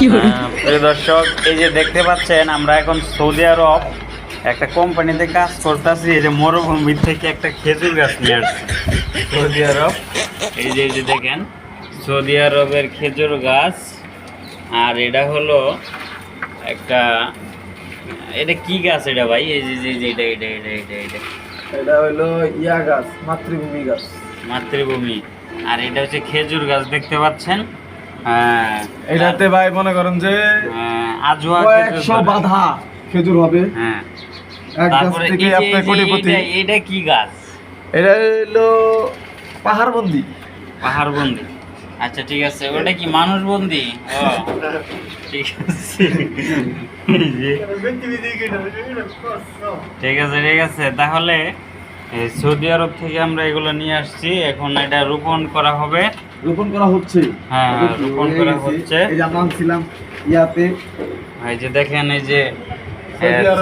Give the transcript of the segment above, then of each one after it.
আহ, প্রিয় দর্শক এই যে দেখতে পাচ্ছেন আমরা এখন সৌদি আরব একটা কোম্পানিতে কাজ করতেছি এই যে মরুভূমি থেকে একটা খেজুর গাছ নিয়ে আসছি। সৌদি আরব এই যে এই যে দেখেন সৌদি আরবের খেজুর গাছ আর এটা হলো একটা এটা কি গাছ এটা ভাই? এই যে যে যে এটা এটা এটা এটা এটা। এটা হলো ইয়া গাছ মাতৃভূমি গাছ। মাতৃভূমি। আর এটা হচ্ছে খেজুর গাছ দেখতে পাচ্ছেন? হ্যাঁ। এটাতে ভাই মনে করেন যে হ্যাঁ, আজওয়া কয়েকশো বাধা খেজুর হবে। হ্যাঁ। এক গাছ থেকে আপনি কোটিপতি। এটা- কি গাছ? এটা হলো পাহাড় বন্দি পাহাড় বন্দি আচ্ছা ঠিক আছে। ওটা কি মানুষ বন্দি ঠিক আছে। ঠিক আছে ঠিক আছে। তাহলে সৌদি আরব থেকে আমরা এগুলো নিয়ে আসছি। এখন এটা রোপণ করা হবে। রোপণ করা হচ্ছে। হ্যাঁ, রোপণ করা হচ্ছে। এই যে আমরা আনছিলাম ইয়াতে। এই যে দেখেন এই যে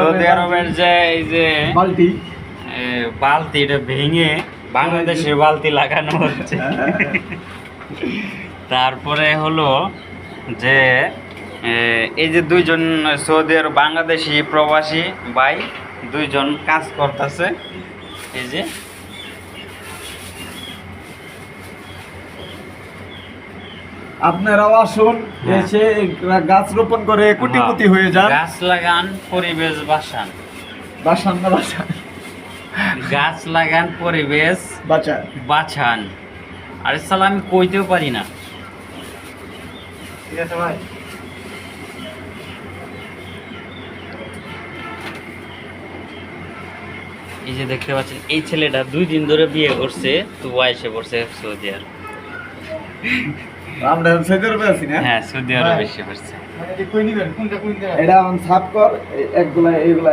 সৌদি আরবের যে এই যে বালতি। বালতি এটা ভেঙে বাংলাদেশের বালতি লাগানো হচ্ছে। তারপরে হলো যে এই যে দুইজন সৌদি আরব বাংলাদেশি প্রবাসী ভাই দুইজন কাজ করতেছে। এই যে। আপনারাও আসুন হ্যাঁ। এসে গাছ রোপণ করে কোটিপতি হয়ে। যান। গাছ লাগান পরিবেশ বাসান বাসান না বাসান গাছ লাগান পরিবেশ বাঁচান। বাছান আরে সালা আমি কইতেও পারি না। ঠিক আছে ভাই। এই যে দেখতে পাচ্ছেন এই ছেলেটা দুই দিন ধরে বিয়ে করছে তো বয়সে পড়ছে সৌদি আরব। আমরা সৌদি আরবে আছি না? হ্যাঁ সৌদি আরব হ্যাঁ। এসে পড়ছে। এটা সাপ কর একগুলা এইগুলা